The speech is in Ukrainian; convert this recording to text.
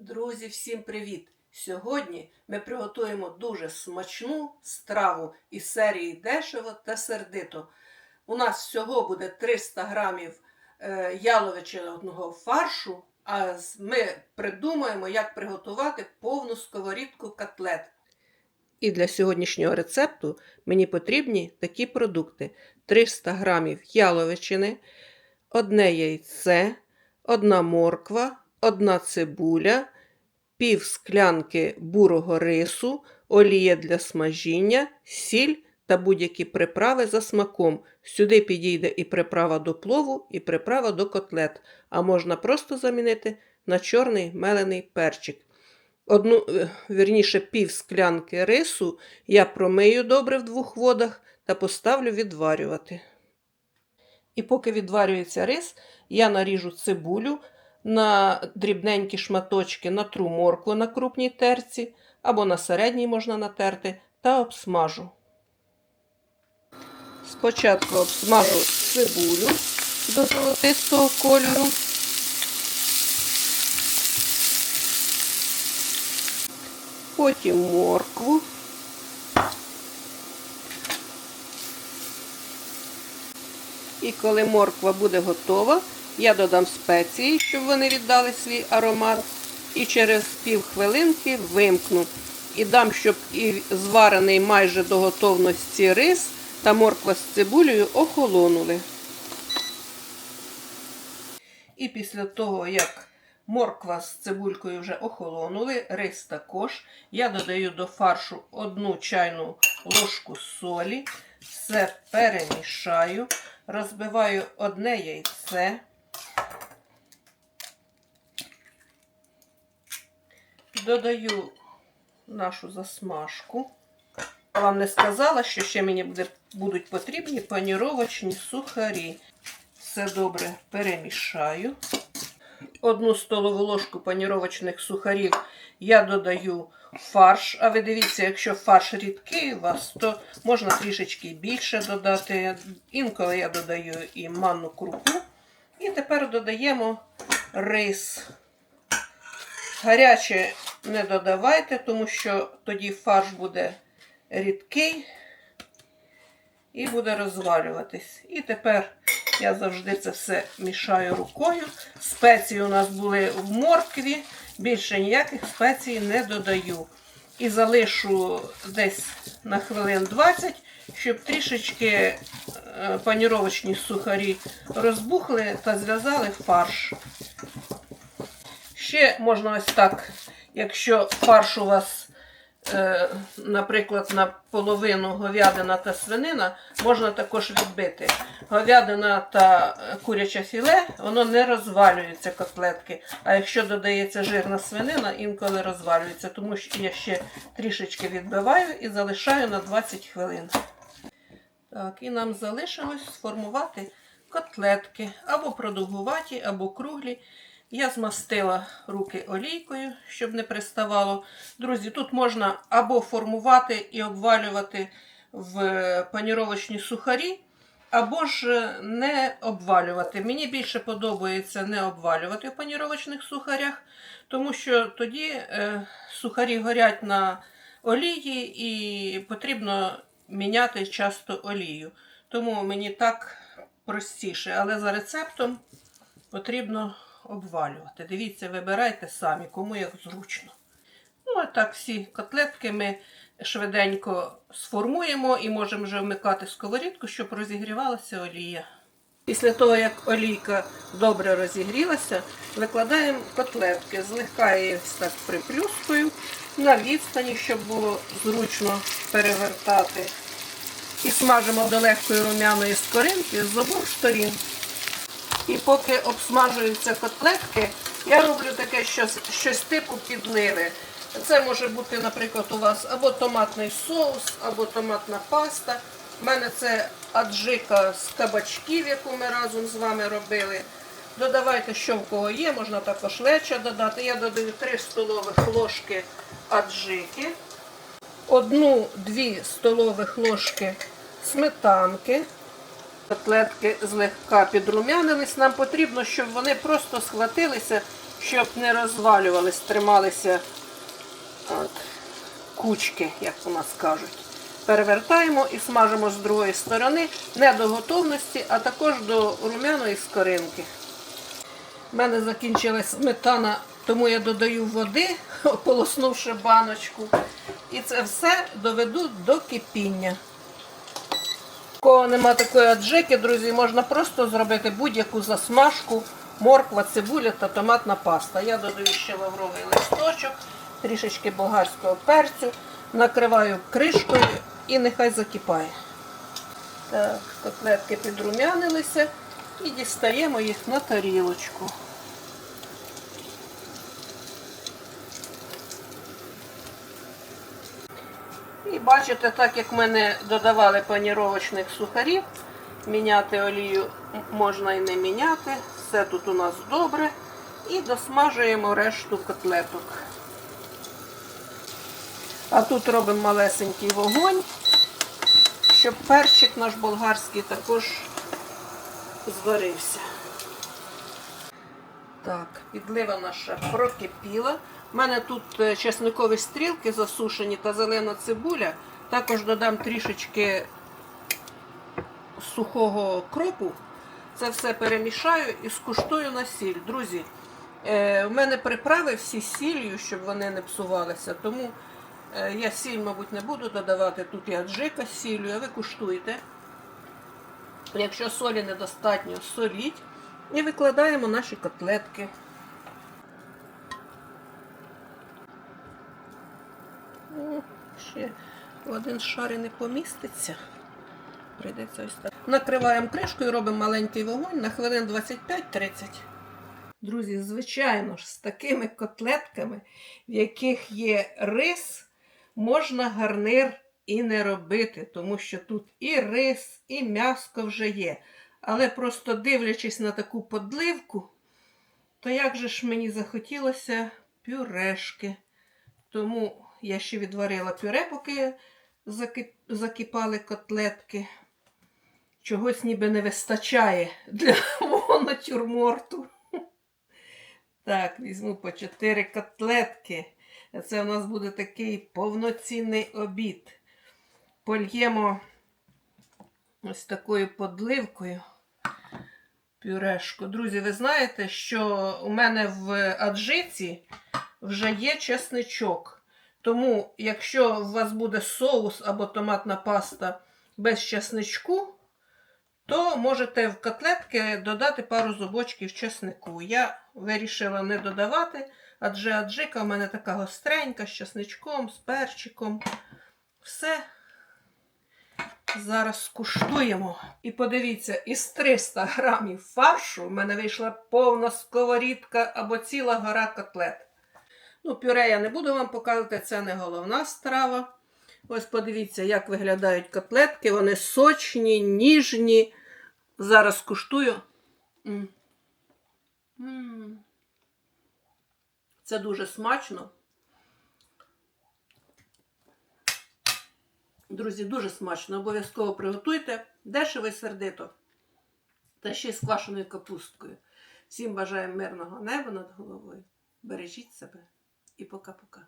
Друзі, всім привіт! Сьогодні ми приготуємо дуже смачну страву із серії дешево та сердито. У нас всього буде 300 грамів е, яловичного фаршу, а ми придумаємо, як приготувати повну сковорідку котлет. І для сьогоднішнього рецепту мені потрібні такі продукти: 300 грамів яловичини, одне яйце, одна морква, одна цибуля, пів склянки бурого рису, олія для смажіння, сіль та будь-які приправи за смаком. Сюди підійде і приправа до плову, і приправа до котлет, а можна просто замінити на чорний мелений перчик. Одну, е, вірніше, пів склянки рису я промию добре в двох водах та поставлю відварювати. І поки відварюється рис, я наріжу цибулю на дрібненькі шматочки, натру моркву на крупній терці або на середній можна натерти та обсмажу. Спочатку обсмажу цибулю до золотистого кольору. Потім моркву. І коли морква буде готова, я додам спеції, щоб вони віддали свій аромат. І через пів хвилинки вимкну. І дам, щоб і зварений майже до готовності рис та морква з цибулею охолонули. І після того, як морква з цибулькою вже охолонули, рис також, я додаю до фаршу одну чайну ложку солі, все перемішаю, розбиваю одне яйце. Додаю нашу засмажку. Я вам не сказала, що ще мені буде, будуть потрібні паніровочні сухарі. Все добре перемішаю. Одну столову ложку паніровочних сухарів я додаю фарш. А ви дивіться, якщо фарш рідкий у вас, то можна трішечки більше додати. Інколи я додаю і манну крупу. І тепер додаємо рис. Гаряче не додавайте, тому що тоді фарш буде рідкий і буде розвалюватись. І тепер я завжди це все мішаю рукою. Спеції у нас були в моркві, більше ніяких спецій не додаю. І залишу десь на хвилин 20, щоб трішечки е, паніровочні сухарі розбухли та зв'язали фарш. Ще можна ось так, якщо фарш у вас, е, наприклад, на половину говядина та свинина, можна також відбити. Говядина та е, куряче філе, воно не розвалюється котлетки. А якщо додається жирна свинина, інколи розвалюється. Тому що я ще трішечки відбиваю і залишаю на 20 хвилин. Так, і нам залишилось сформувати котлетки або продовгуваті, або круглі. Я змастила руки олійкою, щоб не приставало. Друзі, тут можна або формувати і обвалювати в паніровочні сухарі, або ж не обвалювати. Мені більше подобається не обвалювати в паніровочних сухарях, тому що тоді е, сухарі горять на олії і потрібно міняти часто олію. Тому мені так простіше, але за рецептом потрібно обвалювати. Дивіться, вибирайте самі, кому як зручно. Ну, а так всі котлетки ми швиденько сформуємо і можемо вже вмикати сковорідку, щоб розігрівалася олія. Після того, як олійка добре розігрілася, викладаємо котлетки. Злегка її так приплюскою на відстані, щоб було зручно перевертати. І смажимо до легкої румяної скоринки з обох сторін. І поки обсмажуються котлетки, я роблю таке щось, щось типу підливи. Це може бути, наприклад, у вас або томатний соус, або томатна паста. У мене це аджика з кабачків, яку ми разом з вами робили. Додавайте, що в кого є, можна також леча додати. Я додаю 3 столових ложки аджики, одну-дві столових ложки сметанки. Котлетки злегка підрумянились. Нам потрібно, щоб вони просто схватилися щоб не розвалювались, трималися от, кучки, як у нас кажуть. Перевертаємо і смажимо з другої сторони не до готовності, а також до румяної скоринки. У мене закінчилась сметана, тому я додаю води, ополоснувши баночку. І це все доведу до кипіння. Кого нема такої аджики, друзі, можна просто зробити будь-яку засмажку, морква, цибуля та томатна паста. Я додаю ще лавровий листочок, трішечки болгарського перцю, накриваю кришкою і нехай закипає. Так, котлетки підрумянилися і дістаємо їх на тарілочку. І бачите, так як ми не додавали паніровочних сухарів, міняти олію можна і не міняти. Все тут у нас добре. І досмажуємо решту котлеток. А тут робимо малесенький вогонь, щоб перчик наш болгарський також зварився. Так, підлива наша прокипіла. У мене тут е, чесникові стрілки засушені та зелена цибуля. Також додам трішечки сухого кропу. Це все перемішаю і скуштую на сіль. Друзі, е, у мене приправи всі сіллю, щоб вони не псувалися. Тому е, я сіль, мабуть, не буду додавати. Тут і аджика з сіллю, а ви куштуйте. Якщо солі недостатньо, соліть. І викладаємо наші котлетки. Ще один шар і не поміститься. Прийдеться ось так. Накриваємо кришкою, робимо маленький вогонь на хвилин 25-30. Друзі, звичайно ж, з такими котлетками, в яких є рис, можна гарнир і не робити, тому що тут і рис, і м'яско вже є. Але просто дивлячись на таку подливку, то як же ж мені захотілося пюрешки. Тому я ще відварила пюре, поки закип- закипали котлетки. Чогось ніби не вистачає для мого натюрморту. Так, візьму по 4 котлетки. Це у нас буде такий повноцінний обід. Польємо ось такою подливкою пюрешку. Друзі, ви знаєте, що у мене в аджиці вже є чесничок. Тому, якщо у вас буде соус або томатна паста без чесничку, то можете в котлетки додати пару зубочків чеснику. Я вирішила не додавати, адже аджика в мене така гостренька, з чесничком, з перчиком. Все. Зараз скуштуємо. І подивіться, із 300 грамів фаршу в мене вийшла повна сковорідка або ціла гора котлет. Ну, пюре я не буду вам показувати, це не головна страва. Ось подивіться, як виглядають котлетки. Вони сочні, ніжні. Зараз куштую. Це дуже смачно. Друзі, дуже смачно. Обов'язково приготуйте. Дешево і сердито. Та ще й з квашеною капусткою. Всім бажаю мирного неба над головою. Бережіть себе і пока-пока.